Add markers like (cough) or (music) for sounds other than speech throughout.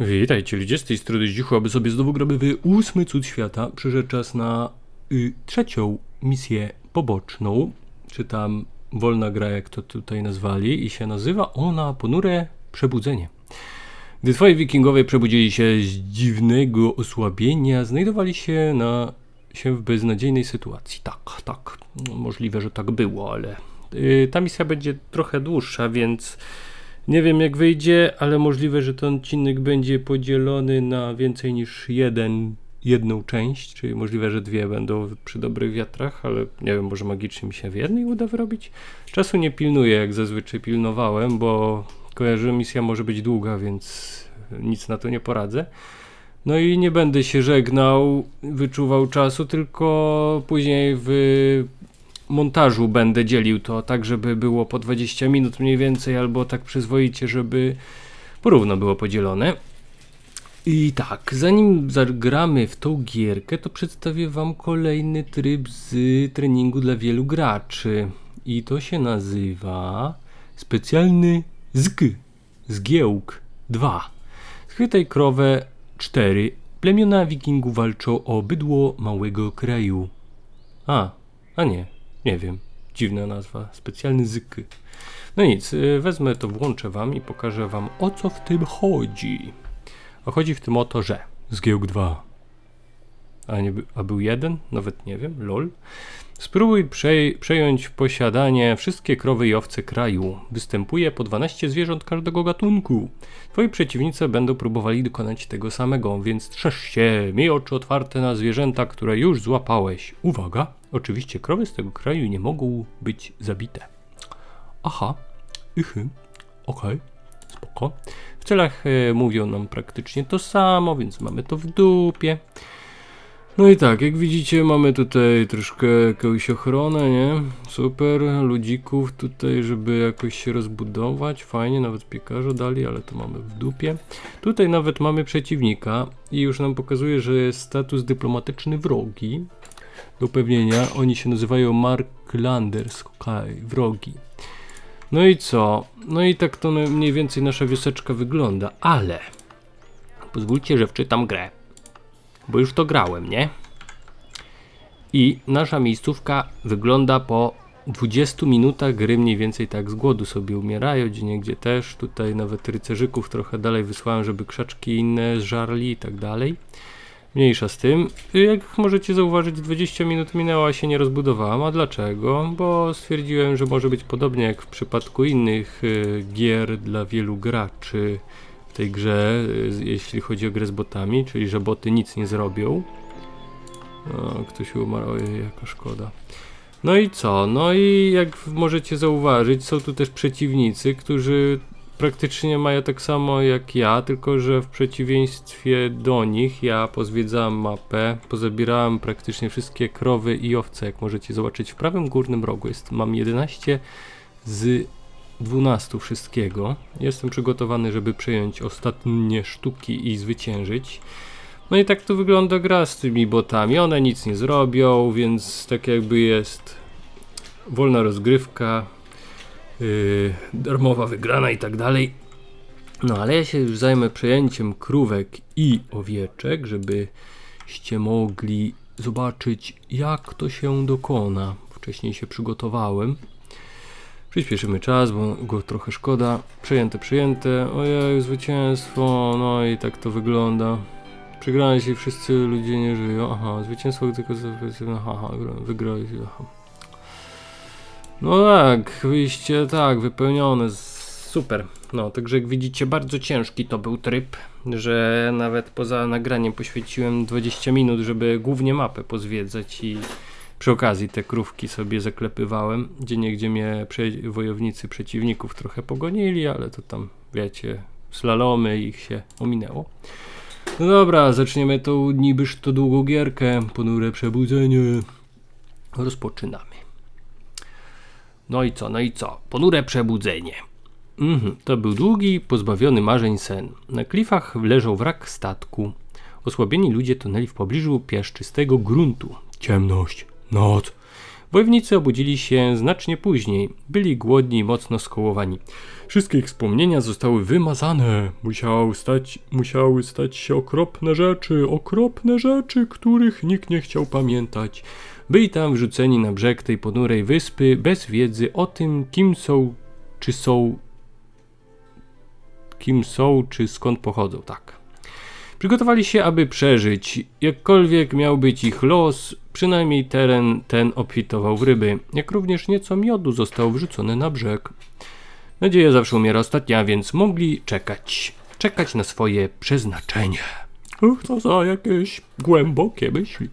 Witajcie ludzie, z tej strony Zdzichu, aby sobie znowu gramy w ósmy cud świata. Przyszedł czas na y, trzecią misję poboczną, czy tam wolna gra, jak to tutaj nazwali, i się nazywa ona Ponure Przebudzenie. Gdy twoi wikingowie przebudzili się z dziwnego osłabienia, znajdowali się na się w beznadziejnej sytuacji. Tak, tak, możliwe, że tak było, ale y, ta misja będzie trochę dłuższa, więc nie wiem jak wyjdzie, ale możliwe, że ten odcinek będzie podzielony na więcej niż jeden, jedną część, czyli możliwe, że dwie będą przy dobrych wiatrach, ale nie wiem, może magicznie mi się w jednej uda wyrobić. Czasu nie pilnuję, jak zazwyczaj pilnowałem, bo kojarzę, misja może być długa, więc nic na to nie poradzę. No i nie będę się żegnał, wyczuwał czasu, tylko później w montażu będę dzielił to tak, żeby było po 20 minut mniej więcej, albo tak przyzwoicie, żeby porówno było podzielone. I tak, zanim zagramy w tą gierkę, to przedstawię Wam kolejny tryb z treningu dla wielu graczy. I to się nazywa specjalny ZG, Zgiełk 2. Schwytaj krowę 4. Plemiona wikingów walczą o bydło małego kraju. A, a nie, nie wiem. Dziwna nazwa. Specjalny zyk. No nic, y, wezmę to, włączę wam i pokażę wam o co w tym chodzi. A chodzi w tym o to, że zgiełk 2. A, nie, a był jeden? Nawet nie wiem, lol. Spróbuj przej przejąć posiadanie wszystkie krowy i owce kraju. Występuje po 12 zwierząt każdego gatunku. Twoi przeciwnicy będą próbowali dokonać tego samego, więc strzeż się, miej oczy otwarte na zwierzęta, które już złapałeś. Uwaga, oczywiście krowy z tego kraju nie mogą być zabite. Aha, ichy, okej, okay. spoko. W celach e, mówią nam praktycznie to samo, więc mamy to w dupie. No i tak, jak widzicie mamy tutaj troszkę jakąś ochronę, nie? Super, ludzików tutaj, żeby jakoś się rozbudować, fajnie, nawet piekarza dali, ale to mamy w dupie. Tutaj nawet mamy przeciwnika i już nam pokazuje, że jest status dyplomatyczny wrogi. Do upewnienia, oni się nazywają Marklanders, okay, wrogi. No i co? No i tak to mniej więcej nasza wioseczka wygląda, ale pozwólcie, że wczytam grę bo już to grałem, nie? I nasza miejscówka wygląda po 20 minutach gry mniej więcej tak z głodu sobie umierają, gdzie niegdzie też. Tutaj nawet rycerzyków trochę dalej wysłałem, żeby krzaczki inne zżarli i tak dalej. Mniejsza z tym. Jak możecie zauważyć, 20 minut minęło, a się nie rozbudowałam. A dlaczego? Bo stwierdziłem, że może być podobnie jak w przypadku innych y, gier dla wielu graczy tej grze, y, jeśli chodzi o grę z botami, czyli że boty nic nie zrobią. O, ktoś umarł, ojej, jaka szkoda. No i co? No i jak możecie zauważyć, są tu też przeciwnicy, którzy praktycznie mają tak samo jak ja, tylko że w przeciwieństwie do nich ja pozwiedzałem mapę, pozabierałem praktycznie wszystkie krowy i owce, jak możecie zobaczyć w prawym górnym rogu jest, mam 11 z 12 wszystkiego. Jestem przygotowany, żeby przejąć ostatnie sztuki i zwyciężyć. No i tak to wygląda gra z tymi botami. One nic nie zrobią, więc tak jakby jest wolna rozgrywka, yy, darmowa wygrana i tak dalej. No ale ja się już zajmę przejęciem krówek i owieczek, żebyście mogli zobaczyć jak to się dokona. Wcześniej się przygotowałem. Przyspieszymy czas, bo go trochę szkoda. Przejęte, przejęte. Ojej, zwycięstwo. No i tak to wygląda. Przegrałeś i wszyscy ludzie nie żyją. Aha, zwycięstwo tylko. Aha, wygrałeś. Aha. No tak, wyjście tak, wypełnione. Super. No, także jak widzicie, bardzo ciężki to był tryb, że nawet poza nagraniem poświęciłem 20 minut, żeby głównie mapę pozwiedzać i przy okazji te krówki sobie zaklepywałem, gdzie niegdzie mnie wojownicy przeciwników trochę pogonili, ale to tam, wiecie, slalomy ich się ominęło. No dobra, zaczniemy tą nibyż to długą gierkę, ponure przebudzenie. Rozpoczynamy. No i co, no i co? Ponure przebudzenie. Mhm, to był długi, pozbawiony marzeń sen. Na klifach leżał wrak statku. Osłabieni ludzie tonęli w pobliżu piaszczystego gruntu. Ciemność, Noc. Wojownicy obudzili się znacznie później. Byli głodni i mocno skołowani. Wszystkie ich wspomnienia zostały wymazane. Musiały stać, musiały stać się okropne rzeczy, okropne rzeczy, których nikt nie chciał pamiętać. Byli tam wrzuceni na brzeg tej ponurej wyspy bez wiedzy o tym, kim są, czy są, kim są, czy skąd pochodzą. Tak. Przygotowali się, aby przeżyć. Jakkolwiek miał być ich los, przynajmniej teren ten obfitował w ryby, jak również nieco miodu zostało wrzucone na brzeg. Nadzieja zawsze umiera ostatnia, więc mogli czekać. Czekać na swoje przeznaczenie. Uch, co za jakieś głębokie myśli.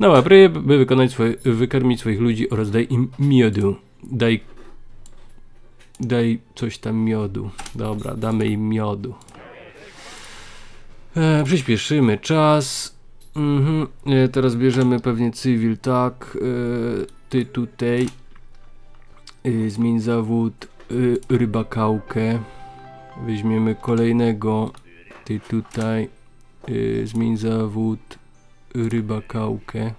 No, ryb, by wykonać swoje, wykarmić swoich ludzi oraz daj im miodu. Daj. Daj coś tam miodu. Dobra, damy im miodu. E, przyspieszymy czas. Mhm. E, teraz bierzemy pewnie cywil, tak. E, ty tutaj. E, zmień zawód e, rybakałkę. Weźmiemy kolejnego. Ty tutaj. E, zmień zawód rybakałkę.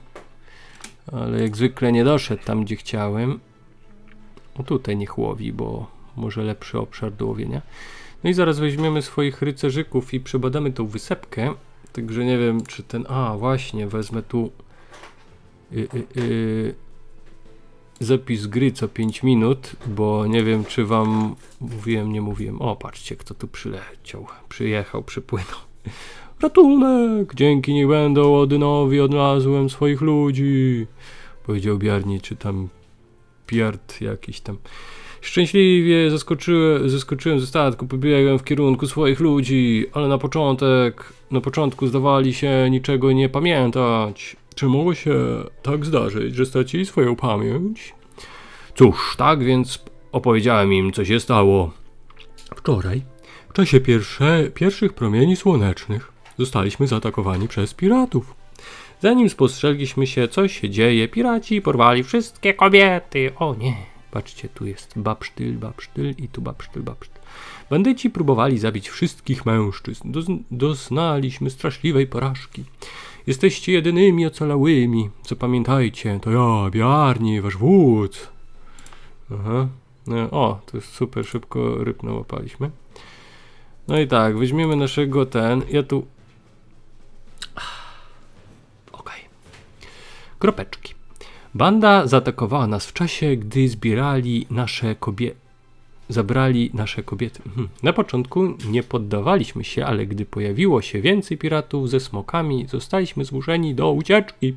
Ale jak zwykle nie doszedł tam, gdzie chciałem. O tutaj niech łowi, bo może lepszy obszar do łowienia. No i zaraz weźmiemy swoich rycerzyków i przebadamy tą wysepkę. Także nie wiem, czy ten. A, właśnie, wezmę tu. Y, y, y, zapis gry co 5 minut, bo nie wiem, czy wam mówiłem, nie mówiłem. O, patrzcie, kto tu przyleciał, przyjechał, przypłynął. Ratunek! Dzięki nie będą Odynowi odnalazłem swoich ludzi. Powiedział Biarni, czy tam Piart jakiś tam. Szczęśliwie zaskoczyłem, zaskoczyłem ze statku, pobiegłem w kierunku swoich ludzi, ale na początek, na początku zdawali się niczego nie pamiętać. Czy mogło się tak zdarzyć, że stracili swoją pamięć? Cóż, tak więc opowiedziałem im, co się stało. Wczoraj, w czasie pierwsze, pierwszych promieni słonecznych, zostaliśmy zaatakowani przez piratów. Zanim spostrzegliśmy się, co się dzieje, piraci porwali wszystkie kobiety. O nie. Patrzcie, tu jest babsztyl, babsztyl i tu babsztyl, babsztyl. Bandyci próbowali zabić wszystkich mężczyzn. Dozn doznaliśmy straszliwej porażki. Jesteście jedynymi ocalałymi. Co pamiętajcie, to ja, Biarni, wasz wódz. Aha. No, o, to jest super, szybko ryb nałapaliśmy. No i tak, weźmiemy naszego ten. Ja tu. Okej. Okay. Kropeczki. Banda zaatakowała nas w czasie, gdy zbierali nasze kobiety. Zabrali nasze kobiety. Mhm. Na początku nie poddawaliśmy się, ale gdy pojawiło się więcej piratów ze smokami, zostaliśmy zmuszeni do ucieczki.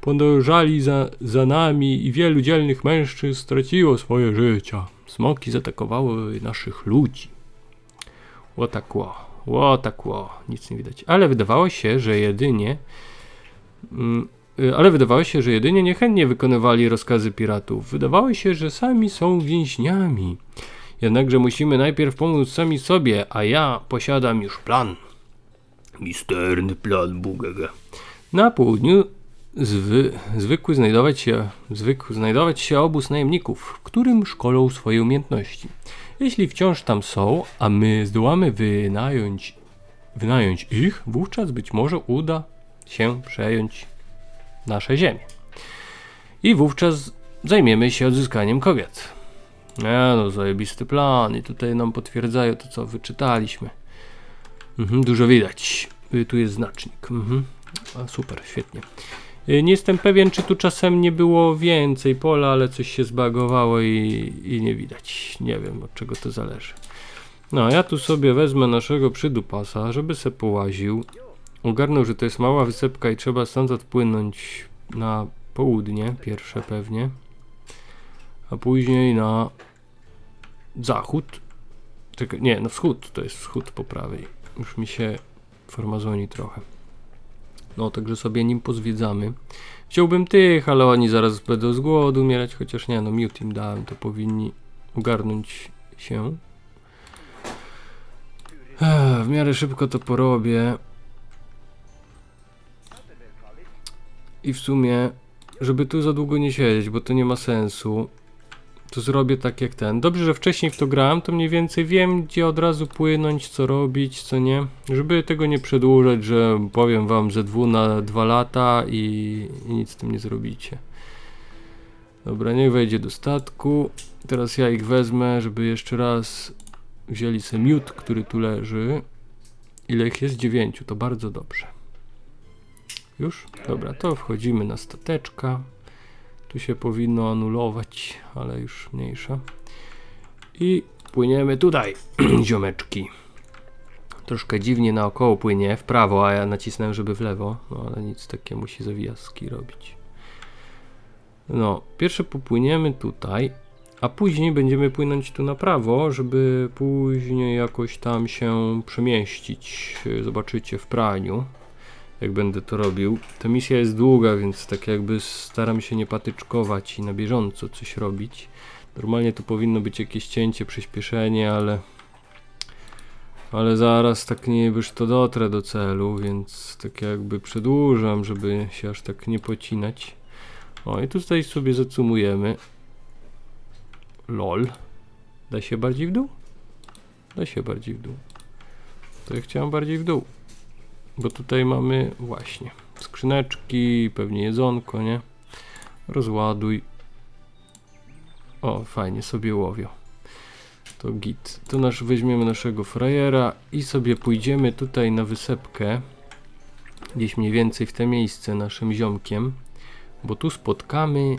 Podążali za, za nami i wielu dzielnych mężczyzn straciło swoje życia. Smoki zaatakowały naszych ludzi. Łotakło, łotakło, nic nie widać. Ale wydawało się, że jedynie mm, ale wydawało się, że jedynie niechętnie wykonywali rozkazy piratów. Wydawało się, że sami są więźniami. Jednakże musimy najpierw pomóc sami sobie, a ja posiadam już plan. Misterny plan Bugega. Na południu zwy, zwykły znajdować się, zwykł znajdować się obóz najemników, w którym szkolą swoje umiejętności. Jeśli wciąż tam są, a my zdołamy wynająć, wynająć ich, wówczas być może uda się przejąć nasze ziemię. I wówczas zajmiemy się odzyskaniem kobiet. Nie no, zajebisty plan i tutaj nam potwierdzają to, co wyczytaliśmy. Mhm, dużo widać. Y, tu jest znacznik. Mhm. A, super, świetnie. Y, nie jestem pewien, czy tu czasem nie było więcej pola, ale coś się zbagowało i, i nie widać. Nie wiem, od czego to zależy. No, ja tu sobie wezmę naszego przydupasa, żeby se połaził. Ogarnął, że to jest mała wysepka i trzeba stąd odpłynąć na południe, pierwsze pewnie, a później na zachód. Czekaj, nie, na wschód, to jest wschód po prawej. Już mi się formazoni trochę. No, także sobie nim pozwiedzamy. Chciałbym tych, ale oni zaraz będą z głodu umierać, chociaż nie, no mute im dałem, to powinni ogarnąć się. Ech, w miarę szybko to porobię. I w sumie, żeby tu za długo nie siedzieć, bo to nie ma sensu, to zrobię tak jak ten. Dobrze, że wcześniej w to grałem, to mniej więcej wiem, gdzie od razu płynąć, co robić, co nie. Żeby tego nie przedłużać, że powiem wam ze dwu na dwa lata i, i nic z tym nie zrobicie. Dobra, niech wejdzie do statku. Teraz ja ich wezmę, żeby jeszcze raz wzięli sobie miód, który tu leży. Ile ich jest? Dziewięciu, to bardzo dobrze. Już? Dobra, to wchodzimy na stateczka. Tu się powinno anulować, ale już mniejsza. I płyniemy tutaj, (clears throat) ziomeczki. Troszkę dziwnie naokoło płynie, w prawo, a ja nacisnąłem, żeby w lewo. No ale nic, takie musi zawijaski robić. No, pierwsze popłyniemy tutaj, a później będziemy płynąć tu na prawo, żeby później jakoś tam się przemieścić. Zobaczycie w praniu, jak będę to robił. Ta misja jest długa, więc tak jakby staram się nie patyczkować i na bieżąco coś robić. Normalnie to powinno być jakieś cięcie, przyspieszenie, ale ale zaraz tak nie już to dotrę do celu, więc tak jakby przedłużam, żeby się aż tak nie pocinać. O i tutaj sobie zacumujemy. LOL. Da się bardziej w dół? Da się bardziej w dół. To ja chciałem bardziej w dół. Bo tutaj mamy właśnie skrzyneczki, pewnie jedzonko, nie? Rozładuj. O, fajnie sobie łowią. To git. To nasz, weźmiemy naszego frajera i sobie pójdziemy tutaj na wysepkę. Gdzieś mniej więcej w te miejsce naszym ziomkiem. Bo tu spotkamy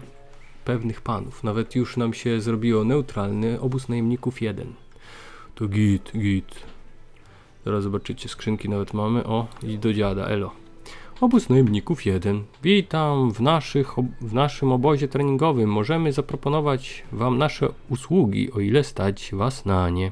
pewnych panów. Nawet już nam się zrobiło neutralny obóz najemników 1. To git, git. Zaraz zobaczycie, skrzynki nawet mamy. O, i do dziada, elo. Obóz najemników 1. Witam w, naszych, w naszym obozie treningowym. Możemy zaproponować Wam nasze usługi, o ile stać Was na nie.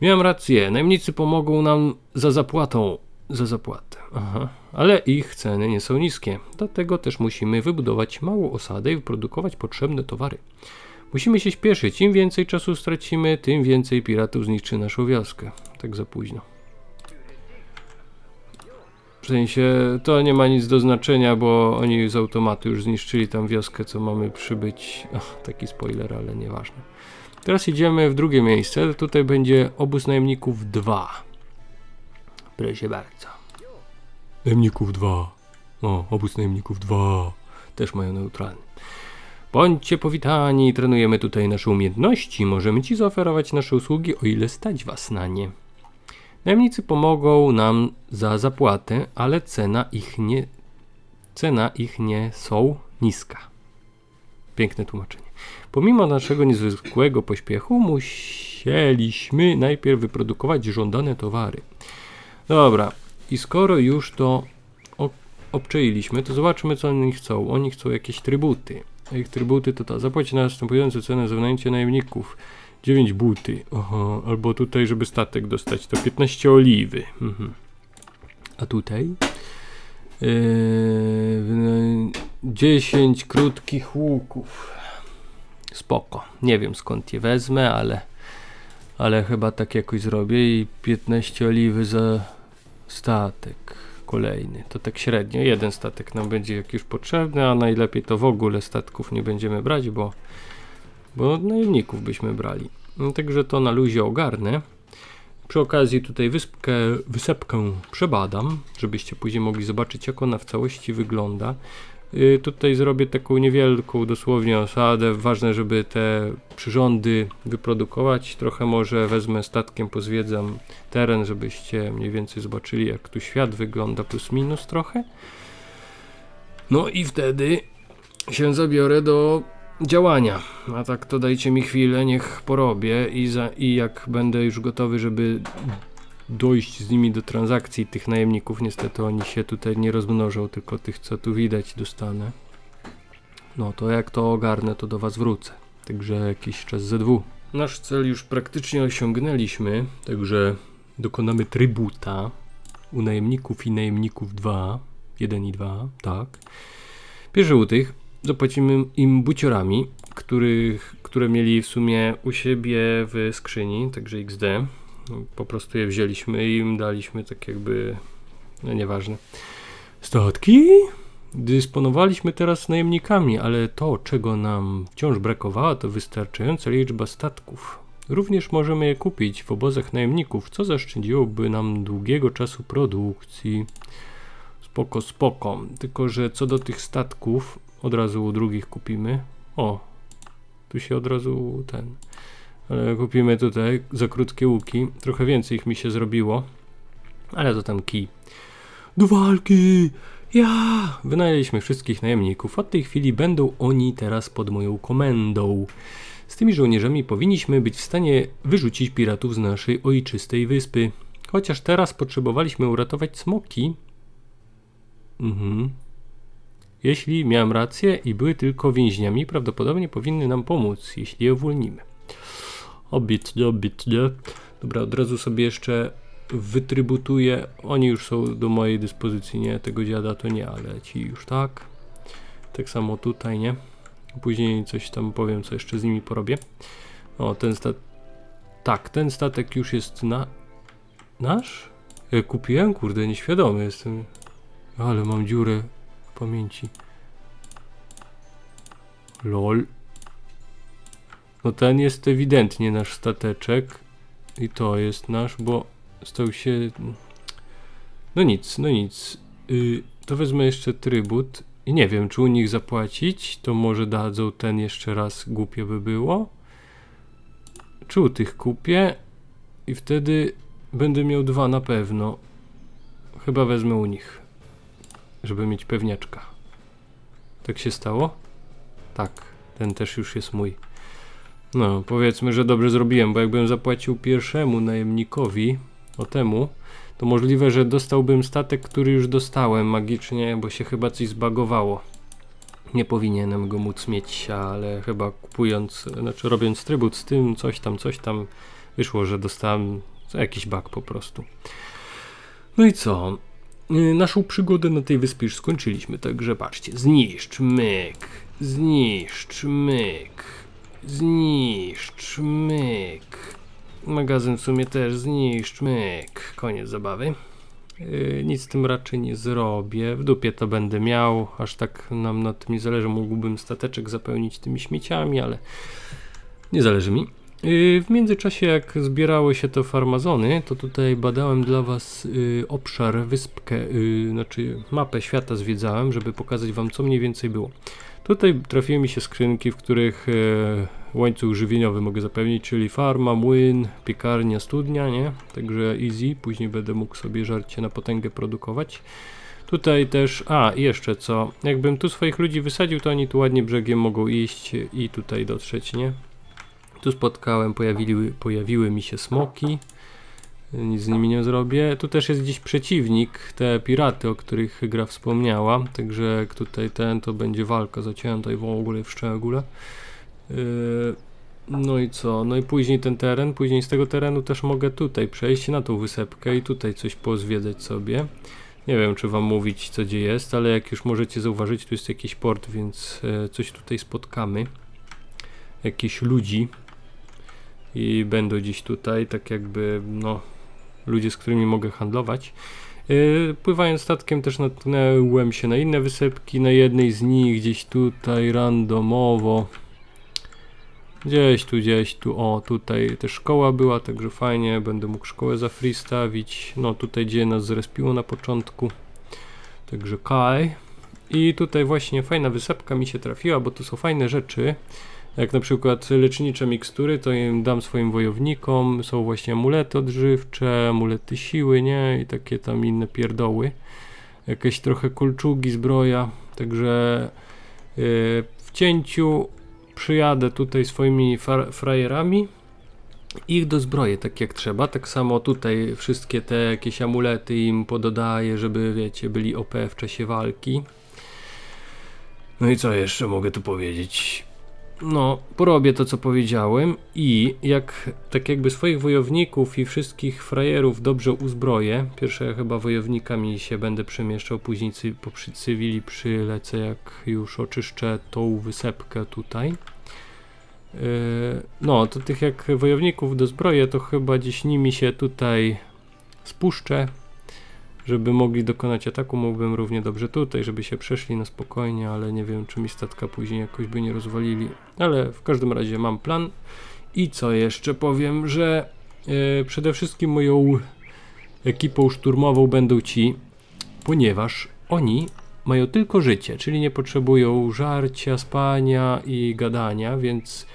Miałem rację, najemnicy pomogą nam za zapłatą. Za zapłatę, aha. Ale ich ceny nie są niskie. Dlatego też musimy wybudować małą osadę i wyprodukować potrzebne towary. Musimy się śpieszyć. Im więcej czasu stracimy, tym więcej piratów zniszczy naszą wioskę. Tak za późno. W sensie to nie ma nic do znaczenia, bo oni z automatu już zniszczyli tam wioskę, co mamy przybyć. (laughs) Taki spoiler, ale nieważne. Teraz idziemy w drugie miejsce. Tutaj będzie obóz najemników 2. Proszę bardzo. Najemników 2. O, obóz najemników 2. Też mają neutralny. Bądźcie powitani, trenujemy tutaj nasze umiejętności. Możemy ci zaoferować nasze usługi, o ile stać was na nie. Najemnicy pomogą nam za zapłatę, ale cena ich nie, cena ich nie są niska. Piękne tłumaczenie. Pomimo naszego niezwykłego pośpiechu, musieliśmy najpierw wyprodukować żądane towary. Dobra, i skoro już to obczailiśmy, to zobaczmy, co oni chcą. Oni chcą jakieś trybuty. Ich trybuty to ta. Zapłać następujące cenę za wynajęcie najemników. 9 buty. Aha, albo tutaj, żeby statek dostać, to 15 oliwy. Mhm. A tutaj? Yy, 10 krótkich łuków. Spoko. Nie wiem skąd je wezmę, ale ale chyba tak jakoś zrobię i 15 oliwy za statek kolejny. To tak średnio. Jeden statek nam będzie jak już potrzebny, a najlepiej to w ogóle statków nie będziemy brać, bo bo najemników byśmy brali. No, także to na luzie ogarnę. Przy okazji tutaj wyspkę, wysepkę przebadam, żebyście później mogli zobaczyć jak ona w całości wygląda. Yy, tutaj zrobię taką niewielką dosłownie osadę. Ważne, żeby te przyrządy wyprodukować. Trochę może wezmę statkiem, pozwiedzam teren, żebyście mniej więcej zobaczyli jak tu świat wygląda plus minus trochę. No i wtedy się zabiorę do działania. A tak to dajcie mi chwilę, niech porobię i, za, i jak będę już gotowy, żeby dojść z nimi do transakcji tych najemników, niestety oni się tutaj nie rozmnożą, tylko tych co tu widać dostanę. No to jak to ogarnę, to do was wrócę. Także jakiś czas ze dwóch. Nasz cel już praktycznie osiągnęliśmy, także dokonamy trybuta u najemników i najemników 2, 1 i 2, tak. Pierwszy u tych zapłacimy im buciorami, których, które mieli w sumie u siebie w skrzyni, także XD. Po prostu je wzięliśmy i im daliśmy tak jakby, no nieważne. Statki? Dysponowaliśmy teraz najemnikami, ale to, czego nam wciąż brakowało, to wystarczająca liczba statków. Również możemy je kupić w obozach najemników, co zaszczędziłoby nam długiego czasu produkcji. Spoko, spoko. Tylko, że co do tych statków, od razu drugich kupimy. O, tu się od razu ten. Ale kupimy tutaj za krótkie łuki. Trochę więcej ich mi się zrobiło. Ale to tam kij. Do walki! Ja! Wynajęliśmy wszystkich najemników. Od tej chwili będą oni teraz pod moją komendą. Z tymi żołnierzami powinniśmy być w stanie wyrzucić piratów z naszej ojczystej wyspy. Chociaż teraz potrzebowaliśmy uratować smoki. Mhm. Jeśli miałem rację i były tylko więźniami, prawdopodobnie powinny nam pomóc, jeśli je uwolnimy. Obitnie, obitnie. Dobra, od razu sobie jeszcze wytrybutuję. Oni już są do mojej dyspozycji, nie? Tego dziada to nie, ale ci już tak. Tak samo tutaj, nie? Później coś tam powiem, co jeszcze z nimi porobię. O, ten stat... Tak, ten statek już jest na... Nasz? Ja kupiłem? Kurde, nieświadomy jestem. Ale mam dziurę w pamięci. LOL. No ten jest ewidentnie nasz stateczek. I to jest nasz, bo stał się... No nic, no nic. Yy, to wezmę jeszcze trybut. I nie wiem, czy u nich zapłacić, to może dadzą ten jeszcze raz, głupie by było. Czy u tych kupię i wtedy będę miał dwa na pewno. Chyba wezmę u nich, żeby mieć pewniaczka. Tak się stało? Tak, ten też już jest mój. No, powiedzmy, że dobrze zrobiłem, bo jakbym zapłacił pierwszemu najemnikowi, o temu, to możliwe, że dostałbym statek, który już dostałem magicznie, bo się chyba coś zbagowało. Nie powinienem go móc mieć, ale chyba kupując, znaczy robiąc trybut z tym, coś tam, coś tam, wyszło, że dostałem jakiś bug po prostu. No i co? Y, Naszą przygodę na tej wyspie już skończyliśmy, także patrzcie, zniszcz, myk, zniszcz, myk, zniszcz, myk. Magazyn w sumie też zniszcz, myk. Koniec zabawy. Yy, nic z tym raczej nie zrobię. W dupie to będę miał. Aż tak nam na tym nie zależy. Mógłbym stateczek zapełnić tymi śmieciami, ale nie zależy mi. Yy, w międzyczasie, jak zbierały się to farmazony, to tutaj badałem dla Was yy, obszar, wyspkę, yy, znaczy mapę świata zwiedzałem, żeby pokazać Wam, co mniej więcej było. Tutaj trafiły mi się skrzynki, w których e, łańcuch żywieniowy mogę zapewnić, czyli farma, młyn, piekarnia, studnia, nie? Także easy, później będę mógł sobie żarcie na potęgę produkować. Tutaj też, a jeszcze co, jakbym tu swoich ludzi wysadził, to oni tu ładnie brzegiem mogą iść i tutaj dotrzeć, nie? Tu spotkałem, pojawiły, pojawiły mi się smoki. Nic z nimi nie zrobię. Tu też jest gdzieś przeciwnik, te piraty, o których gra wspomniała. Także jak tutaj ten, to będzie walka zacięta i w ogóle w szczególe. Yy, no i co? No i później ten teren. Później z tego terenu też mogę tutaj przejść na tą wysepkę i tutaj coś pozwiedzać sobie. Nie wiem, czy wam mówić, co gdzie jest, ale jak już możecie zauważyć, tu jest jakiś port, więc e, coś tutaj spotkamy. Jakieś ludzi. I będą gdzieś tutaj, tak jakby, no, ludzie, z którymi mogę handlować. Yy, Pływając statkiem też natknąłem się na inne wysepki, na jednej z nich gdzieś tutaj randomowo. Gdzieś tu, gdzieś tu, o tutaj też szkoła była, także fajnie, będę mógł szkołę za free stawić. No tutaj gdzie nas zrespiło na początku. Także Kai. I tutaj właśnie fajna wysepka mi się trafiła, bo tu są fajne rzeczy. Jak na przykład lecznicze mikstury, to im dam swoim wojownikom. Są właśnie amulety odżywcze, amulety siły, nie? I takie tam inne pierdoły. Jakieś trochę kolczugi, zbroja. Także yy, w cięciu przyjadę tutaj swoimi fra- frajerami. Ich dozbroję tak jak trzeba. Tak samo tutaj wszystkie te jakieś amulety im pododaję, żeby wiecie, byli OP w czasie walki. No i co jeszcze mogę tu powiedzieć? No, porobię to, co powiedziałem i jak tak jakby swoich wojowników i wszystkich frajerów dobrze uzbroję, pierwsze chyba wojownikami się będę przemieszczał, później cy, po przy cywili przylecę, jak już oczyszczę tą wysepkę tutaj. Yy, no, to tych jak wojowników dozbroję, to chyba gdzieś nimi się tutaj spuszczę, żeby mogli dokonać ataku, mógłbym równie dobrze tutaj, żeby się przeszli na spokojnie, ale nie wiem, czy mi statka później jakoś by nie rozwalili. Ale w każdym razie mam plan. I co jeszcze powiem, że e, przede wszystkim moją ekipą szturmową będą ci, ponieważ oni mają tylko życie, czyli nie potrzebują żarcia, spania i gadania, więc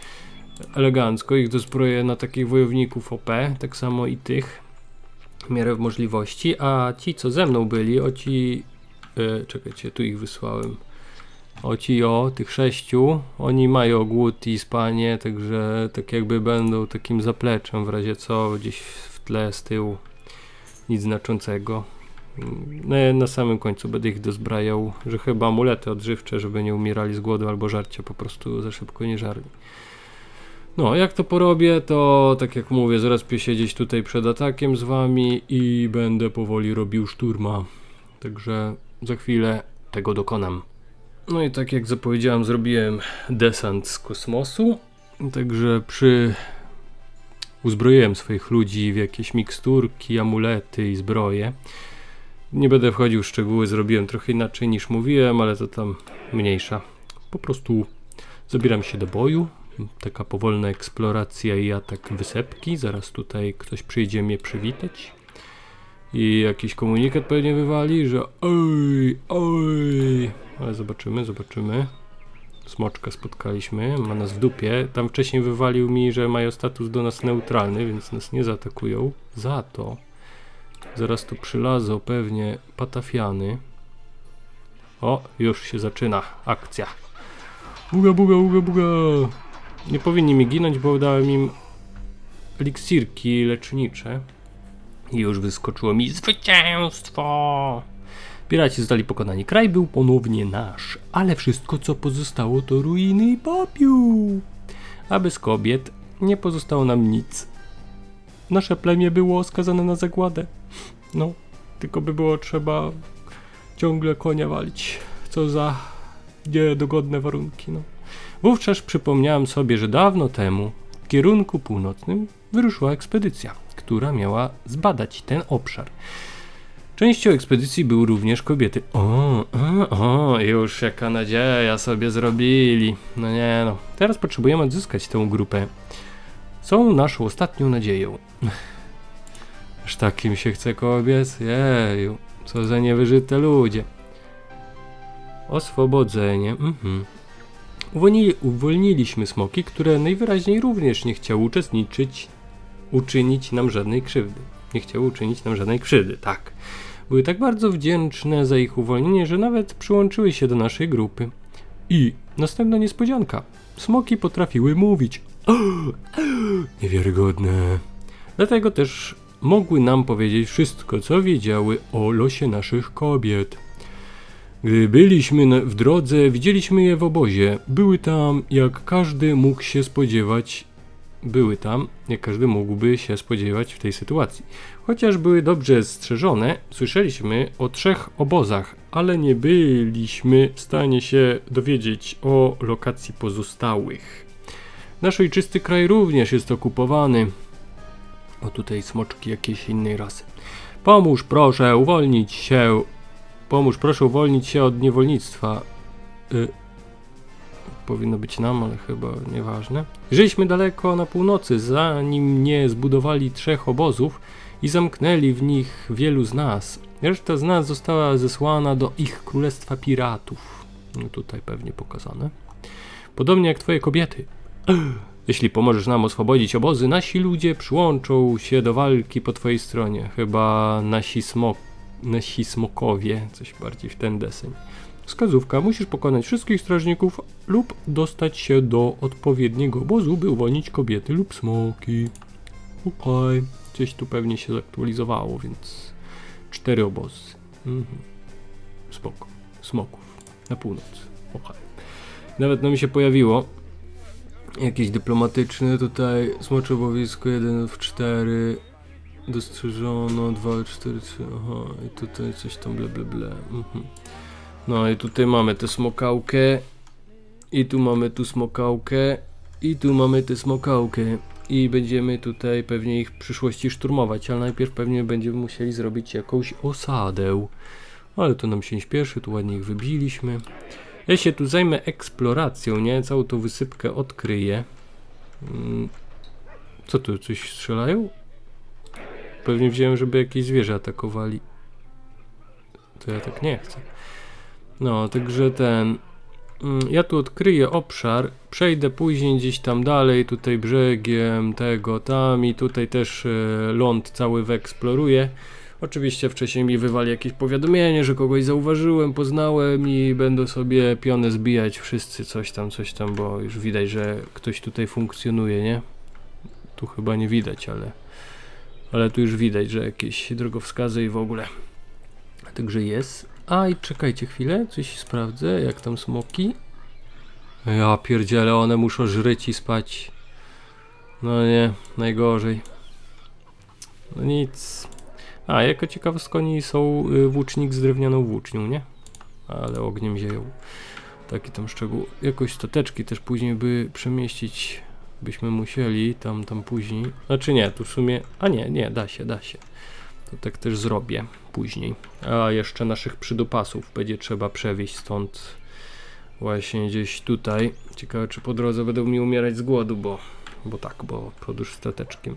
elegancko ich dozbroję na takich wojowników OP, tak samo i tych w miarę możliwości, a ci co ze mną byli, o ci, e, czekajcie, tu ich wysłałem, o ci o, tych sześciu, oni mają głód i spanie, także tak jakby będą takim zapleczem w razie co, gdzieś w tle, z tyłu, nic znaczącego. No, na samym końcu będę ich dozbrajał, że chyba amulety odżywcze, żeby nie umierali z głodu albo żarcia, po prostu za szybko nie żarli. No, jak to porobię, to tak jak mówię, zaraz siedzieć tutaj przed atakiem z wami i będę powoli robił szturma. Także za chwilę tego dokonam. No i tak jak zapowiedziałem, zrobiłem desant z kosmosu. Także przy uzbroiłem swoich ludzi w jakieś miksturki, amulety i zbroje. Nie będę wchodził w szczegóły, zrobiłem trochę inaczej niż mówiłem, ale to tam mniejsza. Po prostu zabieram się do boju. Taka powolna eksploracja i atak wysepki. Zaraz tutaj ktoś przyjdzie mnie przywitać. I jakiś komunikat pewnie wywali, że oj, oj. Ale zobaczymy, zobaczymy. Smoczka spotkaliśmy, ma nas w dupie. Tam wcześniej wywalił mi, że mają status do nas neutralny, więc nas nie zaatakują. Za to zaraz tu przylazą pewnie patafiany. O, już się zaczyna akcja. Buga, buga, buga, buga. Nie powinni mi ginąć, bo dałem im eliksirki lecznicze. I już wyskoczyło mi zwycięstwo. Piraci zostali pokonani. Kraj był ponownie nasz, ale wszystko co pozostało to ruiny i popiół. A bez kobiet nie pozostało nam nic. Nasze plemię było skazane na zagładę. No, tylko by było trzeba ciągle konia walić. Co za niedogodne warunki, no. Wówczas przypomniałem sobie, że dawno temu w kierunku północnym wyruszyła ekspedycja, która miała zbadać ten obszar. Częścią ekspedycji były również kobiety. O, o, o, już jaka nadzieja sobie zrobili. No nie no, teraz potrzebujemy odzyskać tę grupę. Są naszą ostatnią nadzieją. Aż takim się chce kobiet? Jeju, co za niewyżyte ludzie. Oswobodzenie, mhm. Uwolnili, uwolniliśmy smoki, które najwyraźniej również nie chciały uczestniczyć, uczynić nam żadnej krzywdy. Nie chciały uczynić nam żadnej krzywdy, tak. Były tak bardzo wdzięczne za ich uwolnienie, że nawet przyłączyły się do naszej grupy. I następna niespodzianka. Smoki potrafiły mówić. (gasps) Niewiarygodne. Dlatego też mogły nam powiedzieć wszystko, co wiedziały o losie naszych kobiet. Gdy byliśmy w drodze, widzieliśmy je w obozie. Były tam, jak każdy mógł się spodziewać, były tam, jak każdy mógłby się spodziewać w tej sytuacji. Chociaż były dobrze strzeżone, słyszeliśmy o trzech obozach, ale nie byliśmy w stanie się dowiedzieć o lokacji pozostałych. Nasz ojczysty kraj również jest okupowany. O tutaj smoczki jakiejś innej rasy. Pomóż proszę uwolnić się. Pomóż proszę uwolnić się od niewolnictwa. Y powinno być nam, ale chyba nieważne. Żyliśmy daleko na północy, zanim nie zbudowali trzech obozów i zamknęli w nich wielu z nas. Reszta z nas została zesłana do ich królestwa piratów. No tutaj pewnie pokazane. Podobnie jak twoje kobiety. (clears throat) Jeśli pomożesz nam oswobodzić obozy, nasi ludzie przyłączą się do walki po twojej stronie. Chyba nasi smok, nasi smokowie, coś bardziej w ten deseń. Wskazówka: musisz pokonać wszystkich strażników lub dostać się do odpowiedniego obozu, by uwolnić kobiety lub smoki. Okej, okay. gdzieś tu pewnie się zaktualizowało, więc cztery obozy. Mhm. Spoko. Smoków. Na północ. Okej. Nawet na mi się pojawiło jakieś dyplomatyczne tutaj smocze obowiązko 1 w 4 dostrzeżono 2 4 3 aha i tutaj coś tam ble ble ble mhm. No i tutaj mamy tę smokałkę. I tu mamy tu smokałkę. I tu mamy tę smokałkę. I będziemy tutaj pewnie ich w przyszłości szturmować, ale najpierw pewnie będziemy musieli zrobić jakąś osadę. Ale to nam się nie śpieszy, tu ładnie ich wybiliśmy. Ja się tu zajmę eksploracją, nie? Całą tą wysypkę odkryję. Mm. Co tu, coś strzelają? Pewnie wziąłem, żeby jakieś zwierzę atakowali. To ja tak nie chcę. No, także ten. mm, Ja tu odkryję obszar, przejdę później gdzieś tam dalej, tutaj brzegiem, tego, tam i tutaj też e, ląd cały wyeksploruję. Oczywiście wcześniej mi wywali jakieś powiadomienie, że kogoś zauważyłem, poznałem i będą sobie pionę zbijać wszyscy coś tam, coś tam, bo już widać, że ktoś tutaj funkcjonuje, nie? Tu chyba nie widać, ale ale tu już widać, że jakieś drogowskazy i w ogóle. Także jest. A i czekajcie chwilę, coś sprawdzę, jak tam smoki. Ja pierdzielę, one muszą żryć i spać. No nie, najgorzej. No nic. A, jako ciekawostka oni są y, włócznik z drewnianą włócznią, nie? Ale ogniem zieją. Taki tam szczegół. Jakoś stateczki też później by przemieścić byśmy musieli, tam, tam później. Znaczy nie, tu w sumie, a nie, nie, da się, da się. To tak też zrobię później. A jeszcze naszych przydopasów będzie trzeba przewieźć stąd właśnie gdzieś tutaj. Ciekawe, czy po drodze będą mi umierać z głodu, bo, bo tak, bo podróż stateczkiem.